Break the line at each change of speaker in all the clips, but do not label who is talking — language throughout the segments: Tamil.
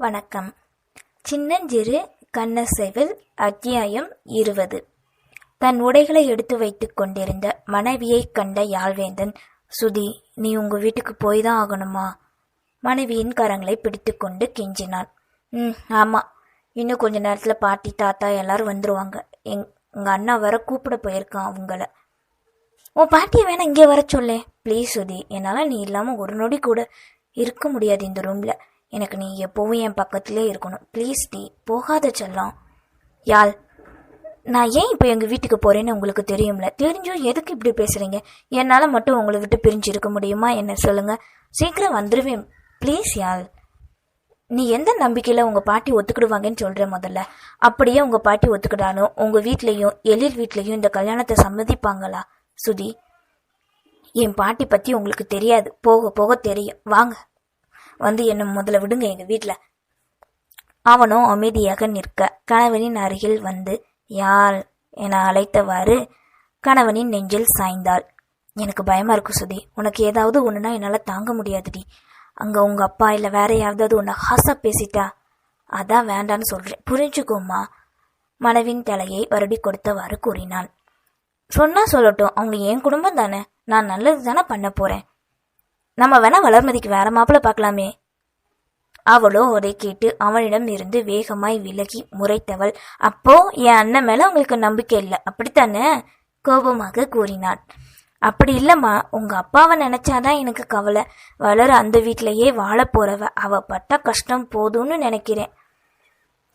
வணக்கம். சின்னஞ்சிறு கண்ணசைவில் அத்தியாயம் இருபது. தன் உடைகளை எடுத்து வைத்துக் கொண்டிருந்த மனைவியைக் கண்ட யாழ்வேந்தன் சுதி நீ உங்க வீட்டுக்கு போய் தான் ஆகணுமா? மனைவியின் கரங்களை பிடித்துக்கொண்டு கெஞ்சினான் ம் ஆமா. இன்னும் கொஞ்ச நேரத்துல பாட்டி தாத்தா எல்லாரும் வந்துருவாங்க. எங் உங்க அண்ணா வர கூப்பிட போயிருக்கான் அவங்கள. உன் பாட்டியை வேணா இங்கே வர சொல்லேன் ப்ளீஸ் சுதி. என்னால் நீ இல்லாமல் ஒரு நொடி கூட இருக்க முடியாது இந்த ரூமில். எனக்கு நீ எப்போவும் என் பக்கத்திலே இருக்கணும். ப்ளீஸ் டி போகாத செல்லம். யாழ் நான் ஏன் இப்போ எங்கள் வீட்டுக்கு போகிறேன்னு உங்களுக்கு தெரியும்ல? தெரிஞ்சும் எதுக்கு இப்படி பேசுகிறீங்க என்னால் மட்டும் உங்களை விட்டு பிரிஞ்சு இருக்க முடியுமா? என்ன சொல்லுங்கள் சீக்கிரம் வந்துடுவேன் ப்ளீஸ் யாழ். நீ எந்த நம்பிக்கையில் உங்கள் பாட்டி ஒத்துக்கிடுவாங்கன்னு சொல்கிற முதல்ல? அப்படியே உங்கள் பாட்டி ஒத்துக்கிட்டாலும் உங்கள் வீட்லேயும் எழில் வீட்லேயும் இந்த கல்யாணத்தை சம்மதிப்பாங்களா? சுதி என் பாட்டி பற்றி உங்களுக்கு தெரியாது. போக போக தெரியும். வாங்க. வந்து என்னை முதல்ல விடுங்க எங்கள் வீட்டில் அவனும் அமைதியாக நிற்க கணவனின் அருகில் வந்து யாழ் என அழைத்தவாறு கணவனின் நெஞ்சில் சாய்ந்தாள். எனக்கு பயமா இருக்கு சுதி. உனக்கு ஏதாவது ஒன்றுனா என்னால் தாங்க முடியாதுடி. அங்கே உங்கள் அப்பா இல்லை வேற யாராவது உன்னை ஹாசா பேசிட்டா? அதான் வேண்டான்னு சொல்கிறேன் புரிஞ்சுக்கோமா மனைவின் தலையை வருடி கொடுத்தவாறு கூறினான் சொன்னா சொல்லட்டும். அவங்க என் குடும்பம் தானே. நான் நல்லது தானே பண்ண போறேன். நம்ம வேணா வளர்மதிக்கு வேற மாப்பிள்ள பார்க்கலாமே. அவளோ அதை கேட்டு அவனிடம் இருந்து வேகமாய் விலகி முறைத்தவள். அப்போ என் அண்ணன் மேல உங்களுக்கு நம்பிக்கை இல்லை. அப்படித்தானே? கோபமாக கூறினான் அப்படி இல்லம்மா. உங்க அப்பாவை நினைச்சாதான் எனக்கு கவலை. வளர அந்த வீட்டிலேயே வாழ போறவ அவ பட்ட கஷ்டம் போதும்னு நினைக்கிறேன்.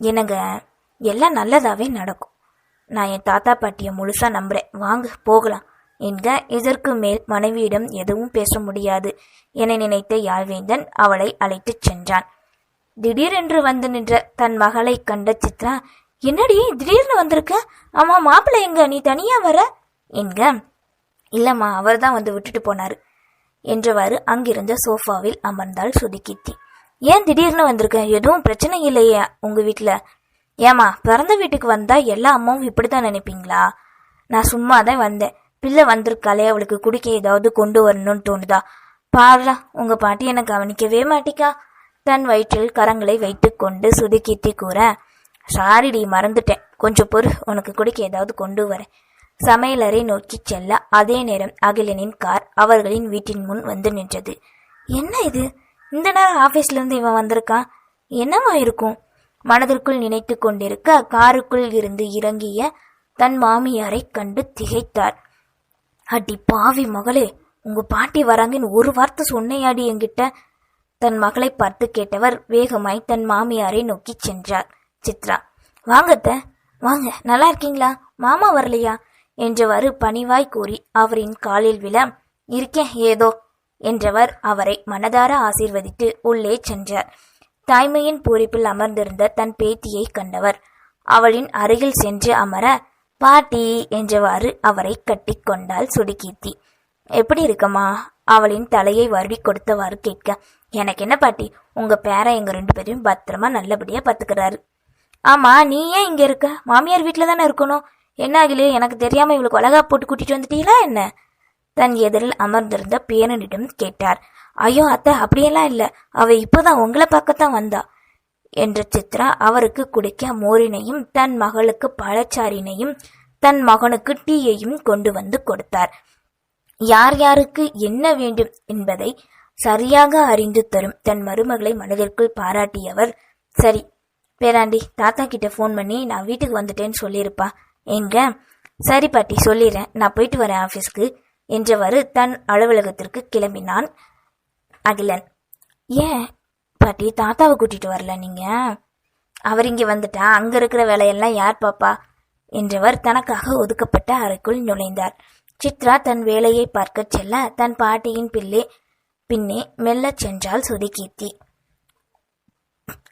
என்னங்க எல்லாம் நல்லதாவே நடக்கும். நான் என் தாத்தா பாட்டியை முழுசா நம்புறேன். வாங்க போகலாம். என்க இதற்கு மேல் மனைவியிடம் எதுவும் பேச முடியாது என நினைத்த யாழ்வேந்தன் அவளை அழைத்துச் சென்றான். திடீரென்று வந்து நின்ற தன் மகளை கண்ட சித்ரா என்னடி திடீர்னு வந்திருக்க? ஆமா மாப்பிள்ளை எங்க? நீ தனியா வர? என்க இல்லம்மா அவர் தான் வந்து விட்டுட்டு போனாரு. என்றவாறு அங்கிருந்த சோஃபாவில் அமர்ந்தாள் சுதுக்கித்தி. ஏன் திடீர்னு வந்திருக்க? எதுவும் பிரச்சனை இல்லையே உங்க வீட்டுல ஏமா பிறந்த வீட்டுக்கு வந்தா எல்லா அம்மாவும் இப்படித்தான் நினைப்பீங்களா? நான் சும்மா தான் வந்தேன். பிள்ளை வந்திருக்காளே அவளுக்கு குடிக்க ஏதாவது கொண்டு வரணும்னு தோணுதா? பாருடா உங்க பாட்டி என்னை கவனிக்கவே மாட்டிக்கா. தன் வயிற்றில் கரங்களை வைத்துக்கொண்டு சுதுக்கித்தி கூற சாரிடி மறந்துட்டேன். கொஞ்சம் பொறு உனக்கு குடிக்க ஏதாவது கொண்டு வரேன். சமையலறை நோக்கி செல்ல அதே நேரம் அகிலனின் கார் அவர்களின் வீட்டின் முன் வந்து நின்றது. என்ன இது? இந்த நேரம் ஆபீஸ்ல இருந்து இவன் வந்திருக்கான் என்னவா இருக்கும்? மனதிற்குள் நினைத்து கொண்டிருக்க காருக்குள் இருந்து இறங்கிய தன் மாமியாரை கண்டு திகைத்தார். அடி பாவி மகளே உங்க பாட்டி வராங்கன்னு ஒரு வார்த்தை சொன்னையாடி என்கிட்ட. தன் மகளை பார்த்து கேட்டவர் வேகமாய் தன் மாமியாரை நோக்கி சென்றார். சித்ரா வாங்கத்த வாங்க நல்லா இருக்கீங்களா? மாமா வரலையா? என்றவாறு பணிவாய் கூறி அவரின் காலில் விழ இருக்கேன் ஏதோ என்றவர் அவரை மனதார ஆசீர்வதித்து உள்ளே சென்றார். தாய்மையின் பூரிப்பில் அமர்ந்திருந்த தன் பேத்தியை கண்டவர். அவளின் அருகில் சென்று அமர பாட்டி என்றவாறு அவரை கட்டிக்கொண்டாள் சுடுகீர்த்தி. எப்படி இருக்கம்மா? அவளின் தலையை வருடி கொடுத்தவாறு கேட்க எனக்கு என்ன பாட்டி? உங்க பேரன் எங்க ரெண்டு பேரையும் பத்திரமா நல்லபடியா பாத்துக்கிறாரு. ஆமா நீ ஏன் இங்க இருக்க? மாமியார் வீட்டுல தானே இருக்கணும். என்ன ஆகலையே எனக்கு தெரியாம இவளுக்கு அழகா போட்டு கூட்டிட்டு வந்துட்டீங்களா என்ன? தன் எதிரில் அமர்ந்திருந்த பேரனிடம் கேட்டார். ஐயோ அத்தை அப்படியெல்லாம் இல்ல. அவ இப்பதான் உங்களை பார்க்கத்தான் வந்தா. என்ற சித்ரா அவருக்கு குடிக்க மோரினையும் தன் மகளுக்கு பழச்சாரினையும் தன் மகனுக்கு டீயையும் கொண்டு வந்து கொடுத்தார். யார் யாருக்கு என்ன வேண்டும் என்பதை சரியாக அறிந்து தரும் தன் மருமகளை மனதிற்குள் பாராட்டியவர். சரி பேராண்டி தாத்தா கிட்ட ஃபோன் பண்ணி நான் வீட்டுக்கு வந்துட்டேன்னு சொல்லியிருப்பா. எங்க? சரி பாட்டி சொல்லிடுறேன். நான் போயிட்டு வரேன் ஆஃபீஸ்க்கு என்றவாறு தன் அலுவலகத்திற்கு கிளம்பினான் அகிலன். ஏன்? பாட்டி தாத்தாவை கூட்டிட்டு வரல நீங்க? அவர் இங்கே வந்துட்டா அங்க இருக்கிற வேலையெல்லாம் யார் பாப்பா? என்றவர் தனக்காக ஒதுக்கப்பட்ட அறைக்குள் நுழைந்தார். சித்ரா தன் வேலையை பார்க்கச் செல்ல தன் பாட்டியின் பிள்ளை பின்னே மெல்லச் சென்றாள் சுதிகீர்த்தி.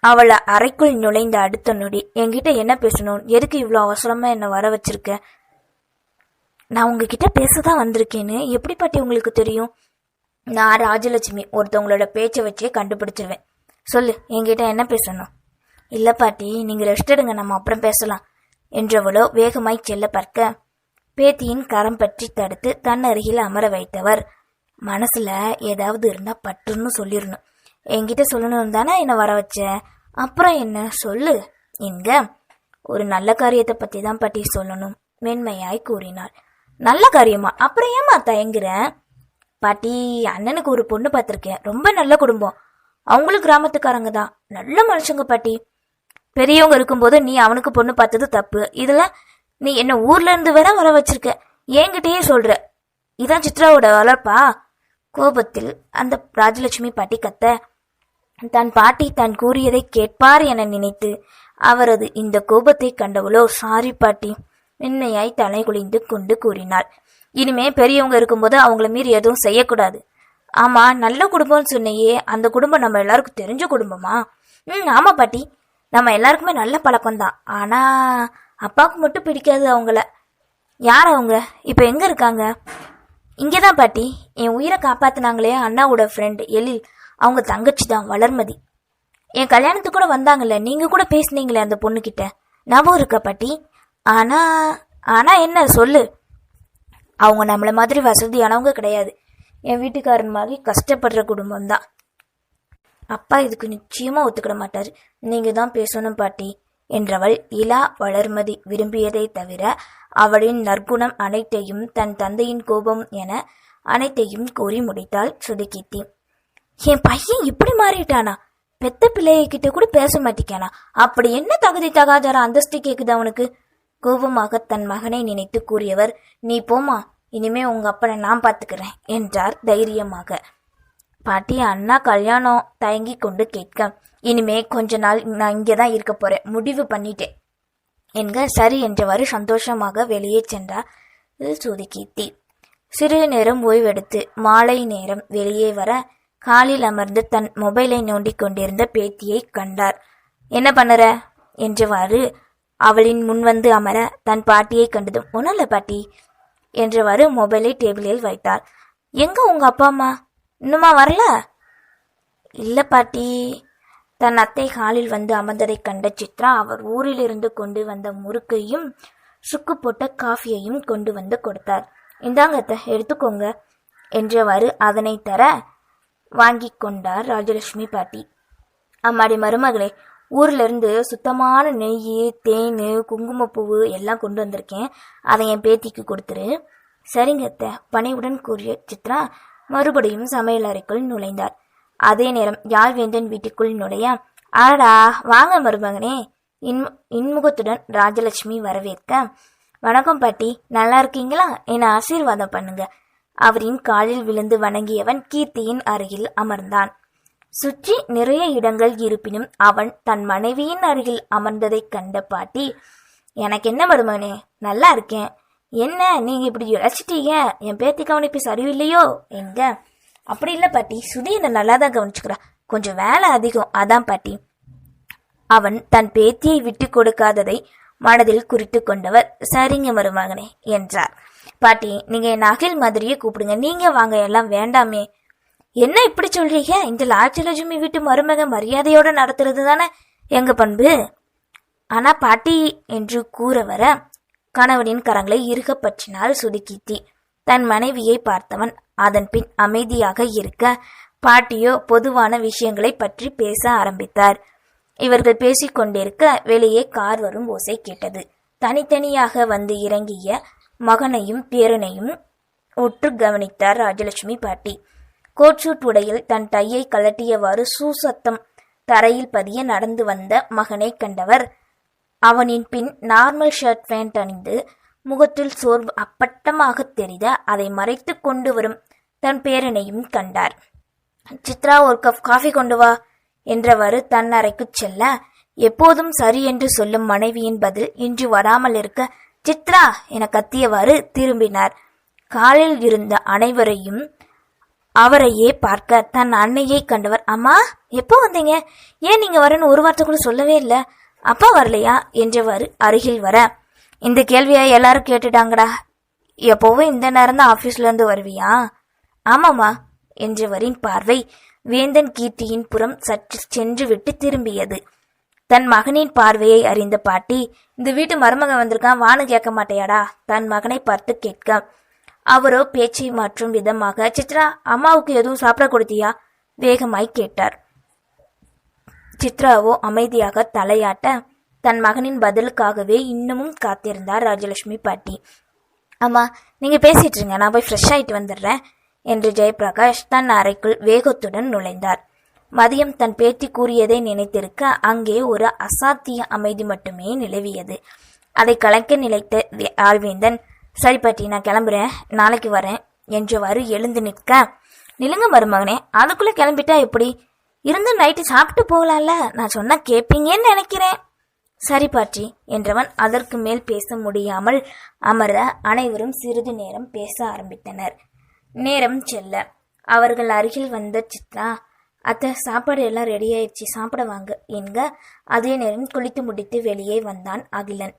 அவளை அறைக்குள் நுழைந்த அடுத்த நொடி என்கிட்ட என்ன பேசணும்? எதுக்கு இவ்வளோ அவசரமா என்ன வர வச்சிருக்க? நான் உங்ககிட்ட பேசதான் வந்திருக்கேன்னு எப்படி பாட்டி உங்களுக்கு தெரியும்? நான் ராஜலட்சுமி ஒருத்தவங்களோட பேச்சை வச்சே கண்டுபிடிச்சிருவேன். சொல்லு என்கிட்ட என்ன பேசணும்? இல்லை பாட்டி நீங்கள் ரெஸ்ட் எடுங்க நம்ம அப்புறம் பேசலாம் என்றவளோ வேகமாய் செல்ல பார்க்க பேத்தியின் கரம் பற்றி தடுத்து தன் அருகில் அமர வைத்தவர். மனசுல ஏதாவது இருந்தா பட்டுன்னு சொல்லிடணும் என்கிட்ட சொல்லணும் தானே என்னை வர வச்ச? அப்புறம் என்ன? சொல்லு. என்க ஒரு நல்ல காரியத்தை பத்தி தான் பாட்டி சொல்லணும் மென்மையாய் கூறினாள். நல்ல காரியமா? அப்புறம் ஏமா தயங்குற பாட்டி அண்ணனுக்கு ஒரு பொண்ணு பார்த்துருக்கேன் ரொம்ப நல்ல குடும்பம். அவங்களும் கிராமத்துக்காரங்க தான். நல்ல மனுஷங்க பாட்டி. பெரியவங்க இருக்கும்போது நீ அவனுக்கு பொண்ணு பார்த்தது தப்பு. இதுல நீ என்ன ஊர்ல இருந்து வர வர வச்சிருக்க. என்கிட்டயே சொல்ற. இதான் சித்ராவோட வளர்ப்பா. கோபத்தில் அந்த ராஜலட்சுமி பாட்டி கத்த தன் பாட்டி தான் கூறியதை கேட்பார் என நினைத்து அவரது இந்த கோபத்தை கண்டவளோ சாரி பாட்டி மென்மையாய் தலை குளிந்து கொண்டு கூறினாள். இனிமே பெரியவங்க இருக்கும்போது அவங்கள மீறி எதுவும் செய்யக்கூடாது. ஆமா நல்ல குடும்பம்னு சொன்னையே. அந்த குடும்பம் நம்ம எல்லாருக்கும் தெரிஞ்ச குடும்பமா? ம் ஆமா பாட்டி. நம்ம எல்லாருக்குமே நல்ல பழக்கம்தான். ஆனா அப்பாவுக்கு மட்டும் பிடிக்காது அவங்கள. யார் அவங்க? இப்போ எங்க இருக்காங்க? இங்கே தான் பாட்டி. என் உயிரை காப்பாத்தினாங்களே அண்ணாவோட ஃப்ரெண்டு எழில். அவங்க தங்கச்சி தான் வளர்மதி. என் கல்யாணத்துக்கு கூட வந்தாங்கல்ல. நீங்க கூட பேசுனீங்களே அந்த பொண்ணுகிட்ட. ஞாபகம் இருக்கா பாட்டி? ஆனா ஆனா என்ன சொல்லு. அவங்க நம்மள மாதிரி வசதியானவங்க கிடையாது. என் வீட்டுக்காரன் மாதிரி கஷ்டப்படுற குடும்பம் தான் அப்பா இதுக்கு நிச்சயமா ஒத்துக்கிட மாட்டார். நீங்க தான் பேசணும் பாட்டி என்றவள் இலா வளர்மதி விரும்பியதை தவிர அவளின் நற்குணம் அனைத்தையும் தன் தந்தையின் கோபம் என அனைத்தையும் கூறி முடித்தாள் சுதுகித்தி என் பையன் இப்படி மாறிட்டானா? பெத்த பிள்ளைகிட்ட கூட பேச மாட்டிக்கானா அப்படி என்ன தகுதி தகாதார அந்தஸ்து கேக்குது அவனுக்கு கோபமாக தன் மகனை நினைத்து கூறியவர் நீ போமா இனிமே உங்க அப்பனை நான் பார்த்துக்கிறேன் என்றார் தைரியமாக. பாட்டி அண்ணா கல்யாணம் தயங்கி கொண்டு கேட்க. இனிமே கொஞ்ச நாள் நான் இங்கே தான் இருக்க போறேன். முடிவு பண்ணிட்டேன். என்க சரி என்றவாறு சந்தோஷமாக வெளியே சென்றார் சுதுகீர்த்தி. சிறிது நேரம் ஓய்வெடுத்து மாலை நேரம் வெளியே வர காலில் அமர்ந்து தன் மொபைலை நோண்டிக் கொண்டிருந்த பேத்தியை கண்டார். என்ன பண்ணுற? என்றவாறு அவளின் முன்வந்து அமர தன் பாட்டியை கண்டதும் ஒன்றும் இல்லை பாட்டி. என்றவாறு மொபைலை டேபிளில் வைத்தார். எங்க உங்க அப்பா அம்மா? இன்னுமா வரல? இல்ல பாட்டி. தன் அத்தை காலில் வந்து அமர்ந்ததைக் கண்ட சித்ரா அவர் ஊரிலிருந்து கொண்டு வந்த முறுக்கையும் சுக்கு போட்ட காஃபியையும் கொண்டு வந்து கொடுத்தார். இந்தாங்க அத்தை எடுத்துக்கோங்க என்றவாறு அதனை தர வாங்கி கொண்டார் ராஜலட்சுமி பாட்டி. அம்மாடி மருமகளே ஊர்ல இருந்து சுத்தமான நெய் தேன் குங்குமப்பூவு எல்லாம் கொண்டு வந்திருக்கேன். அதை என் பேத்திக்கு கொடுத்துரு. சரிங்க அத்தை. பணிவுடன் கூறிய சித்ரா மறுபடியும் சமையல் அறைக்குள் நுழைந்தார் அதே நேரம் யாழ்வேந்தன் வீட்டுக்குள் நுழைய ஆடா வாங்க மருமகனே. இன் இன்முகத்துடன் ராஜலட்சுமி வரவேற்க வணக்கம் பாட்டி. நல்லா இருக்கீங்களா? என ஆசீர்வாதம் பண்ணுங்க. அவரின் காலில் விழுந்து வணங்கியவன் கீர்த்தியின் அருகில் அமர்ந்தான். சுற்றி நிறைய இடங்கள் இருப்பினும் அவன் தன் மனைவியின் அருகில் அமர்ந்ததைக் கண்ட பாட்டி எனக்கு என்ன மருமகனே? நல்லா இருக்கேன். என்ன நீங்க இப்படி இழைச்சிட்டீங்க என் பேத்தி கவனிப்பு சரியில்லையோ எங்க அப்படி இல்லை பாட்டி. சுதி என்ன நல்லா தான் கவனிச்சுக்கிறா. கொஞ்சம் வேலை அதிகம். அதான் பாட்டி. அவன் தன் பேத்தியை விட்டு கொடுக்காததை மனதில் குறித்து கொண்டவர். சரிங்க மருமகனே என்றார். பாட்டி நீங்க என் அகில் மாதிரியே கூப்பிடுங்க. நீங்க வாங்க. எல்லாம் வேண்டாமே. என்ன இப்படி சொல்றீங்க? இந்த லாட்சலட்சுமி வீட்டு மருமக மரியாதையோட நடத்துறது தானே எங்க பண்பு? ஆனா பாட்டி என்று கூற வர கணவனின் கரங்களை இறுக பற்றினாள் தன் மனைவியை பார்த்தவன் அதன் பின் அமைதியாக இருக்க பாட்டியோ பொதுவான விஷயங்களை பற்றி பேச ஆரம்பித்தார். இவர்கள் பேசிக்கொண்டிருக்க வெளியே கார் வரும் ஓசை கேட்டது. தனித்தனியாக வந்து இறங்கிய மகனையும் பேரனையும் உற்று கவனித்தார் ராஜலட்சுமி பாட்டி. கோட்ஷூட் உடையில் தன் டையை கலட்டியவாறு சூசத்தம் தரையில் பதிய நடந்து வந்த மகனை கண்டவர். அவனின் பின் நார்மல் ஷர்ட் பேண்ட் அணிந்து முகத்தில் சோர்வு அப்பட்டமாக தெரித அதை மறைத்து கொண்டு வரும் தன் பேரனையும் கண்டார். சித்ரா ஒரு கப் காஃபி கொண்டு வா என்றவாறு தன் அறைக்கு செல்ல எப்போதும் சரி என்று சொல்லும் மனைவியின் பதில் இன்று வராமல் இருக்க சித்ரா என கத்தியவாறு திரும்பினார். காலில் இருந்த அனைவரையும் அவரையே பார்க்க தன் அன்னையை கண்டவர். அம்மா எப்போ வந்தீங்க? ஏன் நீங்க வரேன்னு ஒரு வார்த்தை கூட சொல்லவே இல்லை. அப்பா வரலையா? என்றவாறு அருகில் வர. இந்த கேள்வியை எல்லாரும் கேட்டுட்டாங்கடா. எப்போவும் இந்த நேரம் தான் ஆபீஸ்ல இருந்து வருவியா? ஆமாம்மா என்றவரின் பார்வை வேந்தன் கீர்த்தியின் புறம் சற்று சென்று விட்டு திரும்பியது. தன் மகனின் பார்வையை அறிந்த பாட்டி இந்த வீட்டு மருமகன் வந்திருக்கான் வானு கேட்க மாட்டேயாடா? தன் மகனை பார்த்து கேட்க அவரோ பேச்சை மாற்றும் விதமாக சித்ரா அம்மாவுக்கு எதுவும் சாப்பிட கொடுத்தியா? வேகமாய் கேட்டார். சித்ராவோ அமைதியாக தலையாட்ட தன் மகனின் பதிலுக்காகவே இன்னமும் காத்திருந்தார் ராஜலட்சுமி பாட்டி. அம்மா நீங்க பேசிட்டு இருங்க நான் போய் ஃப்ரெஷ் ஆயிட்டு வந்துடுறேன் என்று ஜெயபிரகாஷ் தன் அறைக்குள் வேகத்துடன் நுழைந்தார். மதியம் தன் பேத்தி கூறியதை நினைத்திருக்க அங்கே ஒரு அசாத்திய அமைதி மட்டுமே நிலவியது. அதை கலைக்க நிலைத்த ஆழ்வேந்தன் சரி பாட்டி நான் கிளம்புறேன். நாளைக்கு வரேன். என்றவாறு எழுந்து நிற்க நிலுங்க மருமகனே அதுக்குள்ளே கிளம்பிட்டா எப்படி? இருந்து நைட்டு சாப்பிட்டு போகலாம்ல. நான் சொன்னா கேட்பீங்கன்னு நினைக்கிறேன். சரி பாட்டி என்றவன் அதற்கு மேல் பேச முடியாமல் அமர அனைவரும் சிறிது நேரம் பேச ஆரம்பித்தனர். நேரம் செல்ல. அவர்கள் அருகில் வந்த சித்ரா அத்தை சாப்பாடு எல்லாம் ரெடி ஆயிடுச்சு சாப்பிட வாங்க. என்க அதே நேரம் குளித்து முடித்து வெளியே வந்தான் அகிலன்.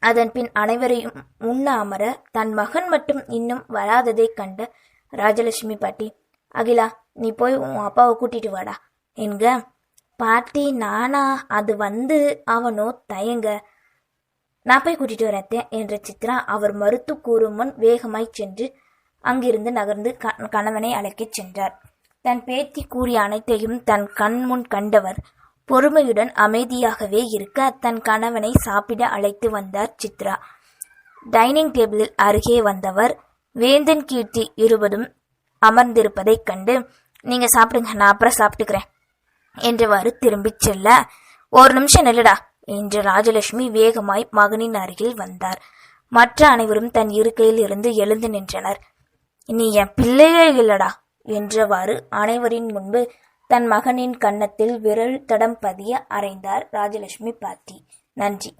அதன் பின் அனைவரையும் உண்ண அமர தன் மகன் மட்டும் இன்னும் வராததைக் கண்ட ராஜலட்சுமி பாட்டி அகிலா நீ போய் உன் அப்பாவை கூட்டிட்டு வாடா. என்க? பாட்டி நானா? அது வந்து அவனோ தயங்க. நான் போய் கூட்டிட்டு வரத்தேன் என்ற சித்ரா அவர் மறுத்து கூறும் முன் வேகமாய் சென்று அங்கிருந்து நகர்ந்து க- கணவனை அழைக்கச் சென்றார். தன் பேத்தி கூறிய அனைத்தையும் தன் கண் முன் கண்டவர் பொறுமையுடன் அமைதியாகவே இருக்க தன் கணவனை சாப்பிட அழைத்து வந்தார் சித்ரா. டைனிங் டேபிளில் அருகே வந்தவர் வேந்தன் கீர்த்தி இருவதும் அமர்ந்திருப்பதைக் கண்டு நீங்க சாப்பிடுங்க நான் அப்புறம் சாப்பிட்டுக்கிறேன் என்றவாறு திரும்பிச் செல்ல ஒரு நிமிஷம் நில்லுடா என்று ராஜலட்சுமி வேகமாய் மகனின் அருகில் வந்தார். மற்ற அனைவரும் தன் இருக்கையில் இருந்து எழுந்து நின்றனர். நீ என் பிள்ளையே இல்லடா என்றவாறு அனைவரின் முன்பு தன் மகனின் கன்னத்தில் விரல் தடம் பதிய அறைந்தார் ராஜலட்சுமி பாட்டி. நன்றி.